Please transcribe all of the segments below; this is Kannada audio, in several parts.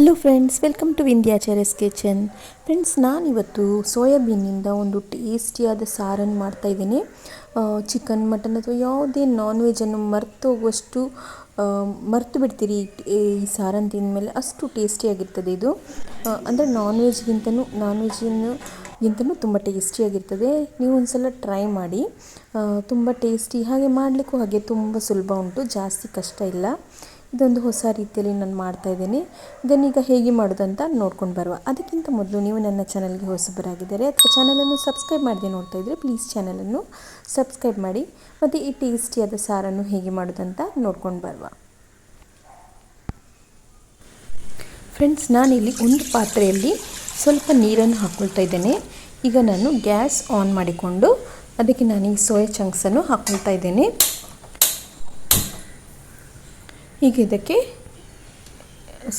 ಹಲೋ ಫ್ರೆಂಡ್ಸ್ ವೆಲ್ಕಮ್ ಟು ವಿಂಧ್ಯಾಚಾರ್ಯಸ್ ಕಿಚನ್ ಫ್ರೆಂಡ್ಸ್ ನಾನಿವತ್ತು ಸೋಯಾಬೀನಿಂದ ಒಂದು ಟೇಸ್ಟಿಯಾದ ಸಾರನ್ನು ಮಾಡ್ತಾಯಿದ್ದೀನಿ ಚಿಕನ್ ಮಟನ್ ಅಥವಾ ಯಾವುದೇ ನಾನ್ ವೆಜನ್ನು ಮರೆತು ಹೋಗುವಷ್ಟು ಮರೆತು ಬಿಡ್ತೀರಿ ಈ ಸಾರನ್ನು ತಿಂದಮೇಲೆ. ಅಷ್ಟು ಟೇಸ್ಟಿಯಾಗಿರ್ತದೆ ಇದು. ಅಂದರೆ ನಾನ್ ವೆಜ್ಗಿಂತನೂ ನಾನ್ ವೆಜ್ಜಿನ ಗಿಂತನೂ ತುಂಬ ಟೇಸ್ಟಿಯಾಗಿರ್ತದೆ ನೀವು ಒಂದ್ಸಲ ಟ್ರೈ ಮಾಡಿ. ತುಂಬ ಟೇಸ್ಟಿ ಹಾಗೆ ಮಾಡಲಿಕ್ಕೂ ಹಾಗೆ ತುಂಬ ಸುಲಭ ಉಂಟು. ಜಾಸ್ತಿ ಕಷ್ಟ ಇಲ್ಲ. ಇದೊಂದು ಹೊಸ ರೀತಿಯಲ್ಲಿ ನಾನು ಮಾಡ್ತಾ ಮಾಡ್ತಾಯಿದ್ದೀನಿ ಈಗ ಹೇಗೆ ಮಾಡೋದಂತ ನೋಡ್ಕೊಂಡು ಬರುವ. ಅದಕ್ಕಿಂತ ಮೊದಲು ನೀವು ನನ್ನ ಚಾನಲ್ಗೆ ಹೊಸಬರಾಗಿದ್ದಾರೆ ಅಥವಾ ಚಾನಲನ್ನು ಸಬ್ಸ್ಕ್ರೈಬ್ ಮಾಡದೆ ನೋಡ್ತಾ ಇದ್ದರೆ ಪ್ಲೀಸ್ ಚಾನಲನ್ನು ಸಬ್ಸ್ಕ್ರೈಬ್ ಮಾಡಿ ಮತ್ತು ಈ ಟೇಸ್ಟಿಯಾದ ಸಾರನ್ನು ಹೇಗೆ ಮಾಡೋದಂತ ನೋಡ್ಕೊಂಡು ಬರುವ. ಫ್ರೆಂಡ್ಸ್, ನಾನಿಲ್ಲಿ ಒಂದು ಪಾತ್ರೆಯಲ್ಲಿ ಸ್ವಲ್ಪ ನೀರನ್ನು ಹಾಕ್ಕೊಳ್ತಾ ಇದ್ದೇನೆ. ಈಗ ನಾನು ಗ್ಯಾಸ್ ಆನ್ ಮಾಡಿಕೊಂಡು ಅದಕ್ಕೆ ನಾನು ಈ ಸೋಯಾ ಚಂಕ್ಸನ್ನು ಹಾಕ್ಕೊಳ್ತಾ ಇದ್ದೇನೆ. ಈಗ ಇದಕ್ಕೆ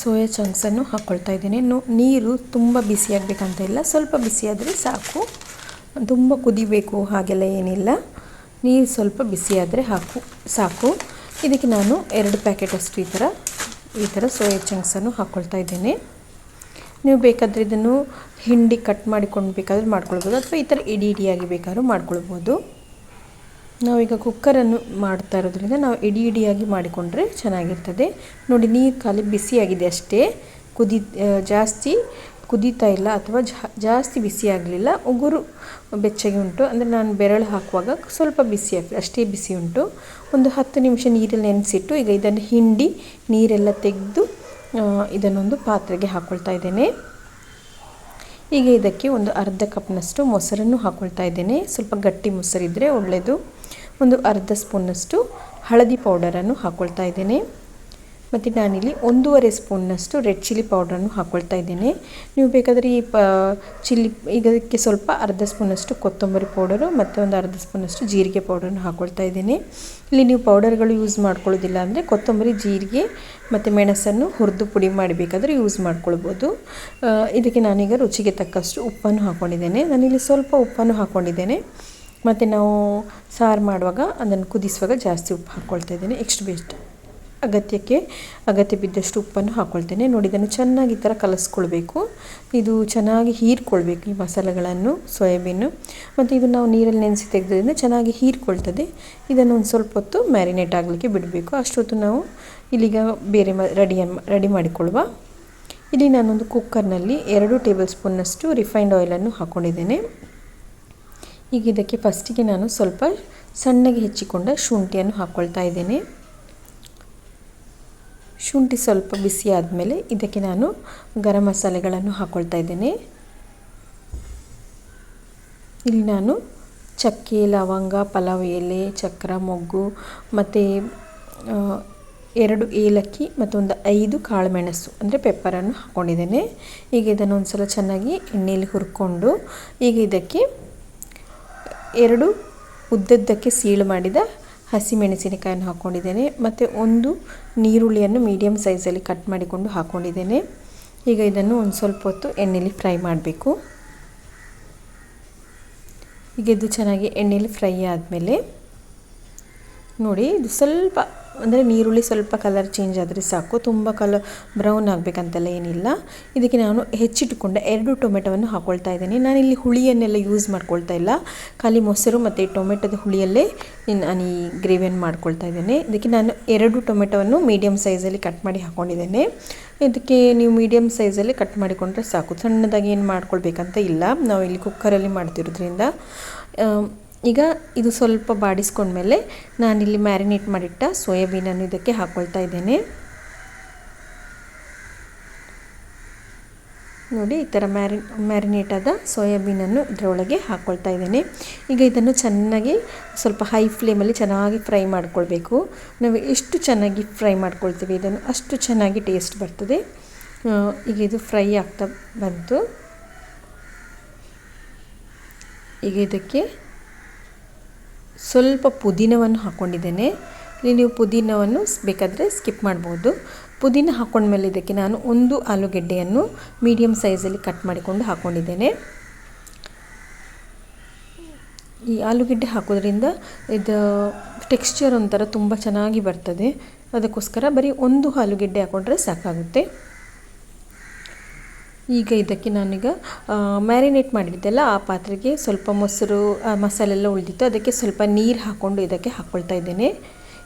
ಸೋಯಾ ಚಂಕ್ಸನ್ನು ಹಾಕ್ಕೊಳ್ತಾ ಇದ್ದೀನಿ. ನೀರು ತುಂಬ ಬಿಸಿಯಾಗಬೇಕಂತ ಇಲ್ಲ. ಸ್ವಲ್ಪ ಬಿಸಿಯಾದರೆ ಸಾಕು. ತುಂಬ ಕುದಿಬೇಕು ಹಾಗೆಲ್ಲ ಏನಿಲ್ಲ. ನೀರು ಸ್ವಲ್ಪ ಬಿಸಿಯಾದರೆ ಹಾಕು, ಸಾಕು. ಇದಕ್ಕೆ ನಾನು ಎರಡು ಪ್ಯಾಕೆಟ್ ಅಷ್ಟು ಈ ಥರ ಈ ಥರ ಸೋಯಾ ಚಂಕ್ಸನ್ನು ಹಾಕ್ಕೊಳ್ತಾ ಇದ್ದೇನೆ. ನೀವು ಬೇಕಾದರೆ ಇದನ್ನು ಹಿಂಡಿ ಕಟ್ ಮಾಡಿಕೊಂಡು ಬೇಕಾದ್ರೆ ಮಾಡ್ಕೊಳ್ಬೋದು. ಅಥವಾ ಈ ಥರ ಇಡಿ ಇಡಿಯಾಗಿ ಬೇಕಾದ್ರೂ ಮಾಡ್ಕೊಳ್ಬೋದು. ನಾವೀಗ ಕುಕ್ಕರನ್ನು ಮಾಡ್ತಾ ಇರೋದ್ರಿಂದ ನಾವು ಇಡಿ ಇಡಿಯಾಗಿ ಮಾಡಿಕೊಂಡ್ರೆ ಚೆನ್ನಾಗಿರ್ತದೆ. ನೋಡಿ, ನೀರು ಖಾಲಿ ಬಿಸಿಯಾಗಿದೆ ಅಷ್ಟೇ. ಕುದಿ ಜಾಸ್ತಿ ಕುದೀತಾ ಇಲ್ಲ ಅಥವಾ ಜಾಸ್ತಿ ಬಿಸಿ ಆಗಲಿಲ್ಲ. ಉಗುರು ಬೆಚ್ಚಗೆ ಉಂಟು. ಅಂದರೆ ನಾನು ಬೆರಳು ಹಾಕುವಾಗ ಸ್ವಲ್ಪ ಬಿಸಿ ಆಗ್ತದೆ, ಅಷ್ಟೇ ಬಿಸಿ ಉಂಟು. ಒಂದು ಹತ್ತು ನಿಮಿಷ ನೀರಲ್ಲಿ ನೆನೆಸಿಟ್ಟು ಈಗ ಇದನ್ನು ಹಿಂಡಿ ನೀರೆಲ್ಲ ತೆಗೆದು ಇದನ್ನೊಂದು ಪಾತ್ರೆಗೆ ಹಾಕ್ಕೊಳ್ತಾ ಇದ್ದೇನೆ. ಈಗ ಇದಕ್ಕೆ ಒಂದು ಅರ್ಧ ಕಪ್ನಷ್ಟು ಮೊಸರನ್ನು ಹಾಕ್ಕೊಳ್ತಾ ಇದ್ದೇನೆ. ಸ್ವಲ್ಪ ಗಟ್ಟಿ ಮೊಸರಿದ್ದರೆ ಒಳ್ಳೆಯದು ಒಂದು ಅರ್ಧ ಸ್ಪೂನ್ನಷ್ಟು ಹಳದಿ ಪೌಡರನ್ನು ಹಾಕ್ಕೊಳ್ತಾ ಇದ್ದೇನೆ. ಮತ್ತು ನಾನಿಲ್ಲಿ ಒಂದೂವರೆ ಸ್ಪೂನ್ನಷ್ಟು ರೆಡ್ ಚಿಲ್ಲಿ ಪೌಡ್ರನ್ನು ಹಾಕ್ಕೊಳ್ತಾ ಇದ್ದೇನೆ. ನೀವು ಬೇಕಾದರೆ ಈ ಪ, ಚಿಲ್ಲಿ ಇದಕ್ಕೆ ಸ್ವಲ್ಪ ಅರ್ಧ ಸ್ಪೂನಷ್ಟು ಕೊತ್ತಂಬರಿ ಪೌಡರು ಮತ್ತು ಒಂದು ಅರ್ಧ ಸ್ಪೂನಷ್ಟು ಜೀರಿಗೆ ಪೌಡರನ್ನು ಹಾಕ್ಕೊಳ್ತಾ ಇದ್ದೇನೆ. ಇಲ್ಲಿ ನೀವು ಪೌಡರ್ಗಳು ಯೂಸ್ ಮಾಡ್ಕೊಳ್ಳೋದಿಲ್ಲ ಅಂದರೆ ಕೊತ್ತಂಬರಿ, ಜೀರಿಗೆ ಮತ್ತು ಮೆಣಸನ್ನು ಹುರಿದು ಪುಡಿ ಮಾಡಬೇಕಾದ್ರೆ ಯೂಸ್ ಮಾಡ್ಕೊಳ್ಬೋದು. ಇದಕ್ಕೆ ನಾನೀಗ ರುಚಿಗೆ ತಕ್ಕಷ್ಟು ಉಪ್ಪನ್ನು ಹಾಕ್ಕೊಂಡಿದ್ದೇನೆ ನಾನಿಲ್ಲಿ ಸ್ವಲ್ಪ ಉಪ್ಪನ್ನು ಹಾಕ್ಕೊಂಡಿದ್ದೇನೆ ಮತ್ತು ನಾವು ಸಾರು ಮಾಡುವಾಗ ಅದನ್ನು ಕುದಿಸುವಾಗ ಜಾಸ್ತಿ ಉಪ್ಪು ಹಾಕ್ಕೊಳ್ತಾ ಇದ್ದೀನಿ. ಎಕ್ಸ್ಟ್ ಬೇಸ್ಟ್ ಅಗತ್ಯಕ್ಕೆ ಅಗತ್ಯ ಬಿದ್ದಷ್ಟು ಉಪ್ಪನ್ನು ಹಾಕ್ಕೊಳ್ತೇನೆ. ನೋಡಿ, ಇದನ್ನು ಚೆನ್ನಾಗಿ ಈ ಥರ ಕಲಸ್ಕೊಳ್ಬೇಕು. ಇದು ಚೆನ್ನಾಗಿ ಹೀರ್ಕೊಳ್ಬೇಕು ಈ ಮಸಾಲೆಗಳನ್ನು, ಸೋಯಾಬೀನು. ಮತ್ತು ಇದು ನಾವು ನೀರಲ್ಲಿ ನೆನೆಸಿ ತೆಗೆದ್ರಿಂದ ಚೆನ್ನಾಗಿ ಹೀರ್ಕೊಳ್ತದೆ. ಇದನ್ನು ಒಂದು ಸ್ವಲ್ಪ ಹೊತ್ತು ಮ್ಯಾರಿನೇಟ್ ಆಗಲಿಕ್ಕೆ ಬಿಡಬೇಕು. ಅಷ್ಟೊತ್ತು ನಾವು ಇಲ್ಲಿಗ ಬೇರೆ ರೆಡಿ ರೆಡಿ ಮಾಡಿಕೊಳ್ಳುವ. ಇಲ್ಲಿ ನಾನೊಂದು ಕುಕ್ಕರ್ನಲ್ಲಿ ಎರಡು ಟೇಬಲ್ ಸ್ಪೂನ್ನಷ್ಟು ರಿಫೈನ್ಡ್ ಆಯಿಲನ್ನು ಹಾಕ್ಕೊಂಡಿದ್ದೇನೆ. ಈಗ ಇದಕ್ಕೆ ಫಸ್ಟಿಗೆ ನಾನು ಸ್ವಲ್ಪ ಸಣ್ಣಗೆ ಹೆಚ್ಚಿಕೊಂಡ ಶುಂಠಿಯನ್ನು ಹಾಕ್ಕೊಳ್ತಾ ಇದ್ದೇನೆ. ಶುಂಠಿ ಸ್ವಲ್ಪ ಬಿಸಿ ಆದಮೇಲೆ ಇದಕ್ಕೆ ನಾನು ಗರಂ ಮಸಾಲೆಗಳನ್ನು ಹಾಕ್ಕೊಳ್ತಾ ಇದ್ದೇನೆ. ಇಲ್ಲಿ ನಾನು ಚಕ್ಕೆ, ಲವಂಗ, ಪಲಾವ್, ಎಲೆ, ಚಕ್ರ, ಮೊಗ್ಗು ಮತ್ತು ಎರಡು ಏಲಕ್ಕಿ ಮತ್ತು ಒಂದು ಐದು ಕಾಳುಮೆಣಸು ಅಂದರೆ ಪೆಪ್ಪರನ್ನು ಹಾಕ್ಕೊಂಡಿದ್ದೇನೆ ಈಗ ಇದನ್ನು ಒಂದು ಸಲ ಚೆನ್ನಾಗಿ ಎಣ್ಣೆಯಲ್ಲಿ ಹುರ್ಕೊಂಡು ಈಗ ಇದಕ್ಕೆ ಎರಡು ಉದ್ದದ್ದಕ್ಕೆ ಸೀಳು ಮಾಡಿದ ಹಸಿಮೆಣಸಿನಕಾಯನ್ನು ಹಾಕ್ಕೊಂಡಿದ್ದೇನೆ ಮತ್ತು ಒಂದು ನೀರುಳ್ಳಿಯನ್ನು ಮೀಡಿಯಮ್ ಸೈಜಲ್ಲಿ ಕಟ್ ಮಾಡಿಕೊಂಡು ಹಾಕ್ಕೊಂಡಿದ್ದೇನೆ. ಈಗ ಇದನ್ನು ಒಂದು ಸ್ವಲ್ಪ ಹೊತ್ತು ಎಣ್ಣೆಯಲ್ಲಿ ಫ್ರೈ ಮಾಡಬೇಕು. ಈಗ ಇದು ಚೆನ್ನಾಗಿ ಎಣ್ಣೆಯಲ್ಲಿ ಫ್ರೈ ಆದಮೇಲೆ ನೋಡಿ ಇದು ಸ್ವಲ್ಪ ಅಂದರೆ ನೀರುಳ್ಳಿ ಸ್ವಲ್ಪ ಕಲರ್ ಚೇಂಜ್ ಆದರೆ ಸಾಕು. ತುಂಬ ಕಲರ್ ಬ್ರೌನ್ ಆಗಬೇಕಂತೆಲ್ಲ ಏನಿಲ್ಲ. ಇದಕ್ಕೆ ನಾನು ಹೆಚ್ಚಿಟ್ಟುಕೊಂಡ ಎರಡು ಟೊಮೆಟೊವನ್ನು ಹಾಕ್ಕೊಳ್ತಾ ಇದ್ದೀನಿ. ಇಲ್ಲಿ ಹುಳಿಯನ್ನೆಲ್ಲ ಯೂಸ್ ಮಾಡ್ಕೊಳ್ತಾ ಇಲ್ಲ. ಖಾಲಿ ಮೊಸರು ಮತ್ತು ಟೊಮೆಟೊದ ಹುಳಿಯಲ್ಲೇ ನಾನು ಈ ಗ್ರೇವಿಯನ್ನು ಮಾಡ್ಕೊಳ್ತಾ ಇದ್ದೇನೆ. ಇದಕ್ಕೆ ನಾನು ಎರಡು ಟೊಮೆಟೊವನ್ನು ಮೀಡಿಯಮ್ ಸೈಜಲ್ಲಿ ಕಟ್ ಮಾಡಿ ಹಾಕ್ಕೊಂಡಿದ್ದೇನೆ ಇದಕ್ಕೆ ನೀವು ಮೀಡಿಯಮ್ ಸೈಜಲ್ಲಿ ಕಟ್ ಮಾಡಿಕೊಂಡ್ರೆ ಸಾಕು. ಸಣ್ಣದಾಗಿ ಏನು ಮಾಡ್ಕೊಳ್ಬೇಕಂತ ಇಲ್ಲ. ನಾವು ಇಲ್ಲಿ ಕುಕ್ಕರಲ್ಲಿ ಮಾಡ್ತಿರೋದ್ರಿಂದ ಈಗ ಇದು ಸ್ವಲ್ಪ ಬಾಡಿಸ್ಕೊಂಡ್ಮೇಲೆ ನಾನಿಲ್ಲಿ ಮ್ಯಾರಿನೇಟ್ ಮಾಡಿಟ್ಟ ಸೋಯಾಬೀನನ್ನು ಇದಕ್ಕೆ ಹಾಕ್ಕೊಳ್ತಾ ಇದ್ದೇನೆ. ನೋಡಿ, ಈ ಥರ ಮ್ಯಾರಿ, ಮ್ಯಾರಿನೇಟ್ ಆದ ಸೋಯಾಬೀನನ್ನು ಇದರೊಳಗೆ ಹಾಕ್ಕೊಳ್ತಾ ಇದ್ದೇನೆ. ಈಗ ಇದನ್ನು ಚೆನ್ನಾಗಿ ಸ್ವಲ್ಪ ಹೈ ಫ್ಲೇಮಲ್ಲಿ ಚೆನ್ನಾಗಿ ಫ್ರೈ ಮಾಡ್ಕೊಳ್ಬೇಕು. ನಾವು ಎಷ್ಟು ಚೆನ್ನಾಗಿ ಫ್ರೈ ಮಾಡ್ಕೊಳ್ತೀವಿ ಇದನ್ನು ಅಷ್ಟು ಚೆನ್ನಾಗಿ ಟೇಸ್ಟ್ ಬರ್ತದೆ. ಈಗ ಇದು ಫ್ರೈ ಆಗ್ತಾ ಬಂತು. ಈಗ ಇದಕ್ಕೆ ಸ್ವಲ್ಪ ಪುದೀನವನ್ನು ಹಾಕ್ಕೊಂಡಿದ್ದೇನೆ. ಇಲ್ಲಿ ನೀವು ಪುದೀನವನ್ನು ಬೇಕಾದರೆ ಸ್ಕಿಪ್ ಮಾಡ್ಬೋದು. ಪುದೀನ ಹಾಕ್ಕೊಂಡ್ಮೇಲೆ ಇದಕ್ಕೆ ನಾನು ಒಂದು ಆಲೂಗೆಡ್ಡೆಯನ್ನು ಮೀಡಿಯಮ್ ಸೈಜಲ್ಲಿ ಕಟ್ ಮಾಡಿಕೊಂಡು ಹಾಕ್ಕೊಂಡಿದ್ದೇನೆ. ಈ ಆಲೂಗೆಡ್ಡೆ ಹಾಕೋದ್ರಿಂದ ಇದು ಟೆಕ್ಸ್ಚರ್ ಒಂಥರ ತುಂಬ ಚೆನ್ನಾಗಿ ಬರ್ತದೆ. ಅದಕ್ಕೋಸ್ಕರ ಬರೀ ಒಂದು ಆಲೂಗೆಡ್ಡೆ ಹಾಕ್ಕೊಂಡ್ರೆ ಸಾಕಾಗುತ್ತೆ. ಈಗ ಇದಕ್ಕೆ ನಾನೀಗ ಮ್ಯಾರಿನೇಟ್ ಮಾಡಿದ್ದೆಲ್ಲ ಆ ಪಾತ್ರೆಗೆ ಸ್ವಲ್ಪ ಮೊಸರು ಮಸಾಲೆ ಎಲ್ಲ ಉಳಿದಿತ್ತು. ಅದಕ್ಕೆ ಸ್ವಲ್ಪ ನೀರು ಹಾಕ್ಕೊಂಡು ಇದಕ್ಕೆ ಹಾಕ್ಕೊಳ್ತಾ ಇದ್ದೇನೆ.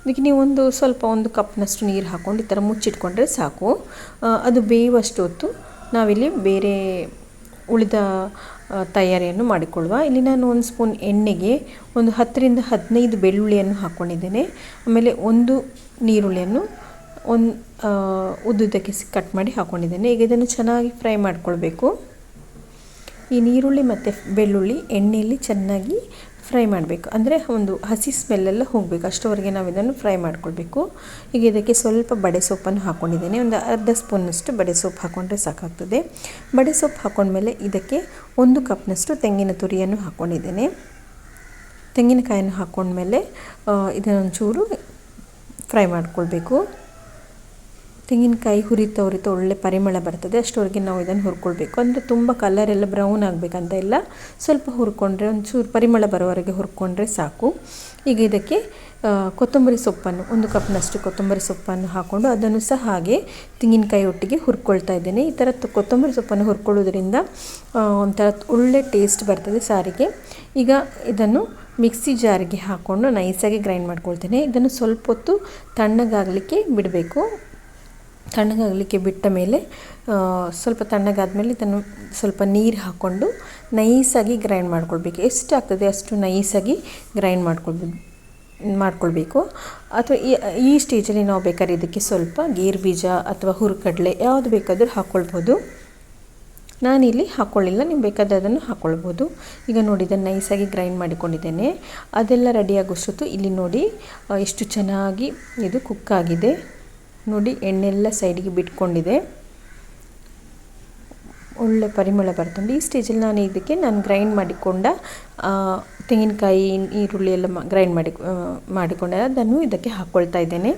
ಇದಕ್ಕೆ ನೀವು ಒಂದು ಸ್ವಲ್ಪ ಒಂದು ಕಪ್ನಷ್ಟು ನೀರು ಹಾಕ್ಕೊಂಡು ಈ ಥರ ಮುಚ್ಚಿಟ್ಕೊಂಡ್ರೆ ಸಾಕು. ಅದು ಬೇಯುವಷ್ಟು ಹೊತ್ತು ನಾವಿಲ್ಲಿ ಬೇರೆ ಉಳಿದ ತಯಾರಿಯನ್ನು ಮಾಡಿಕೊಳ್ಳುವ. ಇಲ್ಲಿ ನಾನು ಒಂದು ಸ್ಪೂನ್ ಎಣ್ಣೆಗೆ ಒಂದು ಹತ್ತರಿಂದ ಹದಿನೈದು ಬೆಳ್ಳುಳ್ಳಿಯನ್ನು ಹಾಕ್ಕೊಂಡಿದ್ದೇನೆ ಆಮೇಲೆ ಒಂದು ನೀರುಳ್ಳಿಯನ್ನು ಒಂದು ಉದ್ದುದ್ದಕ್ಕೆ ಕಟ್ ಮಾಡಿ ಹಾಕ್ಕೊಂಡಿದ್ದೇನೆ ಈಗ ಇದನ್ನು ಚೆನ್ನಾಗಿ ಫ್ರೈ ಮಾಡಿಕೊಳ್ಬೇಕು. ಈ ನೀರುಳ್ಳಿ ಮತ್ತು ಬೆಳ್ಳುಳ್ಳಿ ಎಣ್ಣೆಯಲ್ಲಿ ಚೆನ್ನಾಗಿ ಫ್ರೈ ಮಾಡಬೇಕು. ಅಂದರೆ ಒಂದು ಹಸಿ ಸ್ಮೆಲ್ಲೆಲ್ಲ ಹೋಗಬೇಕು. ಅಷ್ಟವರೆಗೆ ನಾವು ಇದನ್ನು ಫ್ರೈ ಮಾಡ್ಕೊಳ್ಬೇಕು. ಈಗ ಇದಕ್ಕೆ ಸ್ವಲ್ಪ ಬಡೆ ಸೊಪ್ಪನ್ನು ಹಾಕ್ಕೊಂಡಿದ್ದೇನೆ ಒಂದು ಅರ್ಧ ಸ್ಪೂನಷ್ಟು ಬಡೆ ಸೊಪ್ಪು ಹಾಕ್ಕೊಂಡ್ರೆ ಸಾಕಾಗ್ತದೆ. ಬಡೆ ಸೊಪ್ಪು ಹಾಕ್ಕೊಂಡ್ಮೇಲೆ ಇದಕ್ಕೆ ಒಂದು ಕಪ್ನಷ್ಟು ತೆಂಗಿನ ತುರಿಯನ್ನು ಹಾಕ್ಕೊಂಡಿದ್ದೇನೆ ತೆಂಗಿನಕಾಯನ್ನು ಹಾಕ್ಕೊಂಡ್ಮೇಲೆ ಇದನ್ನೊಂಚೂರು ಫ್ರೈ ಮಾಡ್ಕೊಳ್ಬೇಕು. ತೆಂಗಿನಕಾಯಿ ಹುರಿತಾ ಹುರಿತ ಒಳ್ಳೆ ಪರಿಮಳ ಬರ್ತದೆ ಅಷ್ಟೊರೆಗೆ ನಾವು ಇದನ್ನು ಹುರ್ಕೊಳ್ಬೇಕು. ಅಂದರೆ ತುಂಬ ಕಲರ್ ಎಲ್ಲ ಬ್ರೌನ್ ಆಗಬೇಕಂತ ಇಲ್ಲ, ಸ್ವಲ್ಪ ಹುರ್ಕೊಂಡ್ರೆ ಒಂಚೂರು ಪರಿಮಳ ಬರೋವರೆಗೆ ಹುರ್ಕೊಂಡ್ರೆ ಸಾಕು. ಈಗ ಇದಕ್ಕೆ ಕೊತ್ತಂಬರಿ ಸೊಪ್ಪನ್ನು, ಒಂದು ಕಪ್ನಷ್ಟು ಕೊತ್ತಂಬರಿ ಸೊಪ್ಪನ್ನು ಹಾಕ್ಕೊಂಡು ಅದನ್ನು ಸಹ ಹಾಗೆ ತೆಂಗಿನಕಾಯಿ ಒಟ್ಟಿಗೆ ಹುರ್ಕೊಳ್ತಾ ಇದ್ದೇನೆ. ಈ ಥರ ಕೊತ್ತಂಬರಿ ಸೊಪ್ಪನ್ನು ಹುರ್ಕೊಳ್ಳೋದ್ರಿಂದ ಒಂಥರ ಒಳ್ಳೆ ಟೇಸ್ಟ್ ಬರ್ತದೆ ಸಾರಿಗೆ. ಈಗ ಇದನ್ನು ಮಿಕ್ಸಿ ಜಾರಿಗೆ ಹಾಕ್ಕೊಂಡು ನೈಸಾಗಿ ಗ್ರೈಂಡ್ ಮಾಡ್ಕೊಳ್ತೇನೆ. ಇದನ್ನು ಸ್ವಲ್ಪ ಹೊತ್ತು ತಣ್ಣಗಾಗಲಿಕ್ಕೆ ಬಿಡಬೇಕು. ತಣ್ಣಗಾಗಲಿಕ್ಕೆ ಬಿಟ್ಟ ಮೇಲೆ ಸ್ವಲ್ಪ ಸ್ವಲ್ಪ ತಣ್ಣಗಾದ್ಮೇಲೆ ಇದನ್ನು ಸ್ವಲ್ಪ ನೀರು ಹಾಕ್ಕೊಂಡು ನೈಸಾಗಿ ಗ್ರೈಂಡ್ ಮಾಡ್ಕೊಳ್ಬೇಕು. ಎಷ್ಟು ಆಗ್ತದೆ ಅಷ್ಟು ನೈಸಾಗಿ ಗ್ರೈಂಡ್ ಮಾಡ್ಕೊಳ್ಬೇಕು ಮಾಡ್ಕೊಳ್ಬೇಕು. ಅಥವಾ ಈ ಈ ಸ್ಟೇಜಲ್ಲಿ ನಾವು ಬೇಕಾದ್ರೆ ಇದಕ್ಕೆ ಸ್ವಲ್ಪ ಗೇರು ಬೀಜ ಅಥವಾ ಹುರುಕಡಲೆ ಯಾವುದು ಬೇಕಾದರೂ ಹಾಕ್ಕೊಳ್ಬೋದು ನಾನಿಲ್ಲಿ ಹಾಕ್ಕೊಳ್ಳಿಲ್ಲ ನೀವು ಬೇಕಾದರೆ ಅದನ್ನು ಹಾಕ್ಕೊಳ್ಬೋದು ಈಗ ನೋಡಿ, ಇದನ್ನು ನೈಸಾಗಿ ಗ್ರೈಂಡ್ ಮಾಡಿಕೊಂಡಿದ್ದೇನೆ. ಅದೆಲ್ಲ ರೆಡಿಯಾಗೋಷ್ಟೊತ್ತು ಇಲ್ಲಿ ನೋಡಿ ಎಷ್ಟು ಚೆನ್ನಾಗಿ ಇದು ಕುಕ್ ಆಗಿದೆ. ನೋಡಿ ಎಣ್ಣೆಲ್ಲ ಸೈಡಿಗೆ ಬಿಟ್ಕೊಂಡಿದೆ. ಒಳ್ಳೆ ಪರಿಮಳ ಬರ್ತುಂಟು ಈ ಸ್ಟೇಜಲ್ಲಿ ನಾನು ಇದಕ್ಕೆ ನಾನು ಗ್ರೈಂಡ್ ಮಾಡಿಕೊಂಡ ತೆಂಗಿನಕಾಯಿ, ಈರುಳ್ಳಿ ಎಲ್ಲ ಗ್ರೈಂಡ್ ಮಾಡಿ ಮಾಡಿಕೊಂಡೆ, ಅದನ್ನು ಇದಕ್ಕೆ ಹಾಕ್ಕೊಳ್ತಾ ಇದ್ದೇನೆ.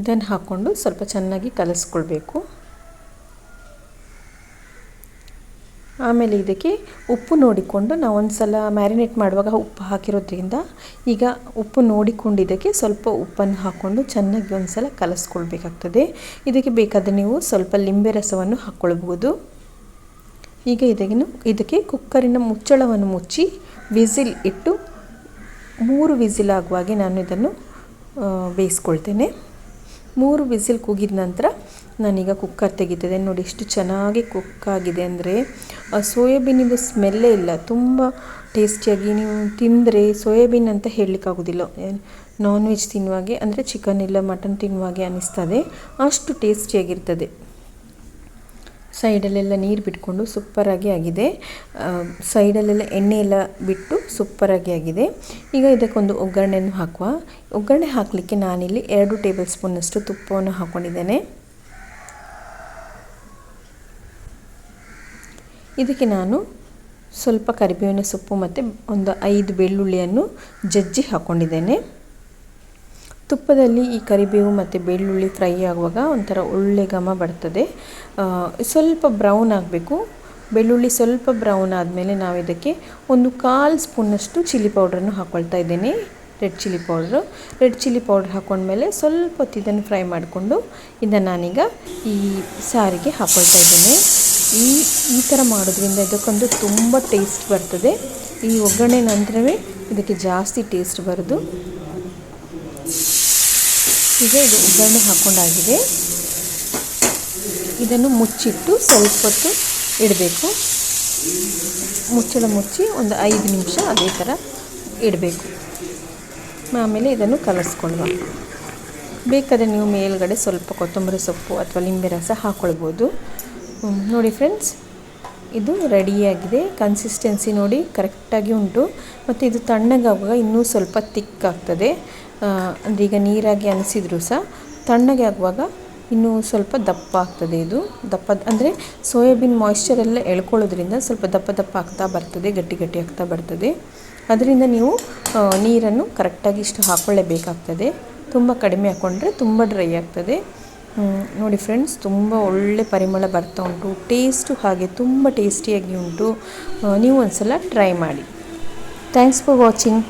ಇದನ್ನು ಹಾಕ್ಕೊಂಡು ಸ್ವಲ್ಪ ಚೆನ್ನಾಗಿ ಕಲಿಸ್ಕೊಳ್ಬೇಕು. ಆಮೇಲೆ ಇದಕ್ಕೆ ಉಪ್ಪು ನೋಡಿಕೊಂಡು ನಾವು ಒಂದು ಸಲ ಮ್ಯಾರಿನೇಟ್ ಮಾಡುವಾಗ ಉಪ್ಪು ಹಾಕಿರೋದ್ರಿಂದ ಈಗ ಉಪ್ಪು ನೋಡಿಕೊಂಡು ಇದಕ್ಕೆ ಸ್ವಲ್ಪ ಉಪ್ಪನ್ನು ಹಾಕ್ಕೊಂಡು ಚೆನ್ನಾಗಿ ಒಂದು ಸಲ ಕಲಸ್ಕೊಳ್ಬೇಕಾಗ್ತದೆ. ಇದಕ್ಕೆ ಬೇಕಾದರೆ ನೀವು ಸ್ವಲ್ಪ ಲಿಂಬೆ ರಸವನ್ನು ಹಾಕ್ಕೊಳ್ಬೋದು ಈಗ ಇದನ್ನು ಇದಕ್ಕೆ ಕುಕ್ಕರಿನ ಮುಚ್ಚಳವನ್ನು ಮುಚ್ಚಿ ವಿಸಿಲ್ ಇಟ್ಟು ಮೂರು ವಿಸಿಲ್ ಆಗುವಾಗೆ ನಾನು ಇದನ್ನು ಬೇಯಿಸ್ಕೊಳ್ತೇನೆ. ಮೂರು ವಿಸಿಲ್ ಕೂಗಿದ ನಂತರ ನಾನೀಗ ಕುಕ್ಕರ್ ತೆಗಿತಿದ್ದೇನೆ ನೋಡಿ ಎಷ್ಟು ಚೆನ್ನಾಗಿ ಕುಕ್ ಆಗಿದೆ ಅಂದರೆ ಸೋಯಾಬೀನಿಂದು ಸ್ಮೆಲ್ಲೇ ಇಲ್ಲ. ತುಂಬ ಟೇಸ್ಟಿಯಾಗಿ ನೀವು ತಿಂದರೆ ಸೋಯಾಬೀನ್ ಅಂತ ಹೇಳಲಿಕ್ಕಾಗೋದಿಲ್ಲ. ನಾನ್ ವೆಜ್ ತಿನ್ನುವಾಗೆ ಅಂದರೆ ಚಿಕನ್ ಇಲ್ಲ ಮಟನ್ ತಿನ್ನುವಾಗೆ ಅನ್ನಿಸ್ತದೆ ಅಷ್ಟು ಟೇಸ್ಟಿಯಾಗಿರ್ತದೆ ಸೈಡಲ್ಲೆಲ್ಲ ನೀರು ಬಿಟ್ಕೊಂಡು ಸೂಪರಾಗಿ ಆಗಿದೆ. ಸೈಡಲ್ಲೆಲ್ಲ ಎಣ್ಣೆ ಎಲ್ಲ ಬಿಟ್ಟು ಸೂಪರಾಗಿ ಆಗಿದೆ. ಈಗ ಇದಕ್ಕೊಂದು ಒಗ್ಗರಣೆಯನ್ನು ಹಾಕುವ. ಒಗ್ಗರಣೆ ಹಾಕಲಿಕ್ಕೆ ನಾನಿಲ್ಲಿ ಎರಡು ಟೇಬಲ್ ಸ್ಪೂನಷ್ಟು ತುಪ್ಪವನ್ನು ಹಾಕ್ಕೊಂಡಿದ್ದೇನೆ ಇದಕ್ಕೆ ನಾನು ಸ್ವಲ್ಪ ಕರಿಬೇವಿನ ಸೊಪ್ಪು ಮತ್ತು ಒಂದು ಐದು ಬೆಳ್ಳುಳ್ಳಿಯನ್ನು ಜಜ್ಜಿ ಹಾಕ್ಕೊಂಡಿದ್ದೇನೆ ತುಪ್ಪದಲ್ಲಿ ಈ ಕರಿಬೇವು ಮತ್ತು ಬೆಳ್ಳುಳ್ಳಿ ಫ್ರೈ ಆಗುವಾಗ ಒಂಥರ ಒಳ್ಳೆ ಘಮ ಬರ್ತದೆ. ಸ್ವಲ್ಪ ಬ್ರೌನ್ ಆಗಬೇಕು. ಬೆಳ್ಳುಳ್ಳಿ ಸ್ವಲ್ಪ ಬ್ರೌನ್ ಆದಮೇಲೆ ನಾವು ಇದಕ್ಕೆ ಒಂದು ಕಾಲು ಸ್ಪೂನಷ್ಟು ಚಿಲ್ಲಿ ಪೌಡ್ರನ್ನು ಹಾಕ್ಕೊಳ್ತಾ ಇದ್ದೇನೆ. Red chilli powder. Red chilli powder ಹಾಕ್ಕೊಂಡ್ಮೇಲೆ ಸ್ವಲ್ಪ ಹೊತ್ತು ಇದನ್ನು ಫ್ರೈ ಮಾಡಿಕೊಂಡು ಇದನ್ನು ನಾನೀಗ ಈ ಸಾರಿಗೆ ಹಾಕ್ಕೊಳ್ತಾ ಇದ್ದೇನೆ. ಈ ಈ ಥರ ಮಾಡೋದ್ರಿಂದ ಇದಕ್ಕೊಂದು ತುಂಬ ಟೇಸ್ಟ್ ಬರ್ತದೆ. ಈ ಒಗ್ಗರಣೆ ನಂತರವೇ ಇದಕ್ಕೆ ಜಾಸ್ತಿ ಟೇಸ್ಟ್ ಬರೋದು. ಈಗ ಇದು ಒಗ್ಗರಣೆ ಹಾಕ್ಕೊಂಡಾಗಿದೆ ಇದನ್ನು ಮುಚ್ಚಿಟ್ಟು ಸ್ವಲ್ಪ ಹೊತ್ತು ಇಡಬೇಕು. ಮುಚ್ಚಳ ಮುಚ್ಚಿ ಒಂದು ಐದು ನಿಮಿಷ ಅದೇ ಥರ ಇಡಬೇಕು. ಆಮೇಲೆ ಇದನ್ನು ಕಲಸ್ಕೊಳ್ಳುವ. ಬೇಕಾದರೆ ನೀವು ಮೇಲ್ಗಡೆ ಸ್ವಲ್ಪ ಕೊತ್ತಂಬರಿ ಸೊಪ್ಪು ಅಥವಾ ಲಿಂಬೆ ರಸ ಹಾಕ್ಕೊಳ್ಬೋದು ನೋಡಿ ಫ್ರೆಂಡ್ಸ್ ಇದು ರೆಡಿಯಾಗಿದೆ ಕನ್ಸಿಸ್ಟೆನ್ಸಿ ನೋಡಿ ಕರೆಕ್ಟಾಗಿ ಉಂಟು. ಮತ್ತು ಇದು ತಣ್ಣಗಾಗುವಾಗ ಇನ್ನೂ ಸ್ವಲ್ಪ ತಿಕ್ ಆಗ್ತದೆ. ಅಂದರೆ ಈಗ ನೀರಾಗಿ ಅನಿಸಿದ್ರು ಸಹ, ತಣ್ಣಗೆ ಆಗುವಾಗ ಇನ್ನೂ ಸ್ವಲ್ಪ ದಪ್ಪ ಆಗ್ತದೆ ಇದು. ದಪ್ಪ, ಅಂದರೆ ಸೋಯಾಬೀನ್ ಮಾಯ್ಶ್ಚರ್ ಎಲ್ಲ ಎಳ್ಕೊಳ್ಳೋದ್ರಿಂದ ಸ್ವಲ್ಪ ದಪ್ಪ ದಪ್ಪ ಆಗ್ತಾ ಬರ್ತದೆ, ಗಟ್ಟಿ ಗಟ್ಟಿ ಆಗ್ತಾ ಬರ್ತದೆ. ಅದರಿಂದ ನೀವು ನೀರನ್ನು ಕರೆಕ್ಟಾಗಿ ಇಷ್ಟು ಹಾಕ್ಕೊಳ್ಳೇಬೇಕಾಗ್ತದೆ ತುಂಬ ಕಡಿಮೆ ಹಾಕ್ಕೊಂಡ್ರೆ ತುಂಬ ಡ್ರೈ ಆಗ್ತದೆ. ನೋಡಿ ಫ್ರೆಂಡ್ಸ್ ತುಂಬ ಒಳ್ಳೆ ಪರಿಮಳ ಬರ್ತಾ ಉಂಟು. ಟೇಸ್ಟು ಹಾಗೆ ತುಂಬ ಟೇಸ್ಟಿಯಾಗಿ ಉಂಟು. ನೀವು ನೀವು ಒಂದ್ಸಲ ಟ್ರೈ ಮಾಡಿ. Thanks for watching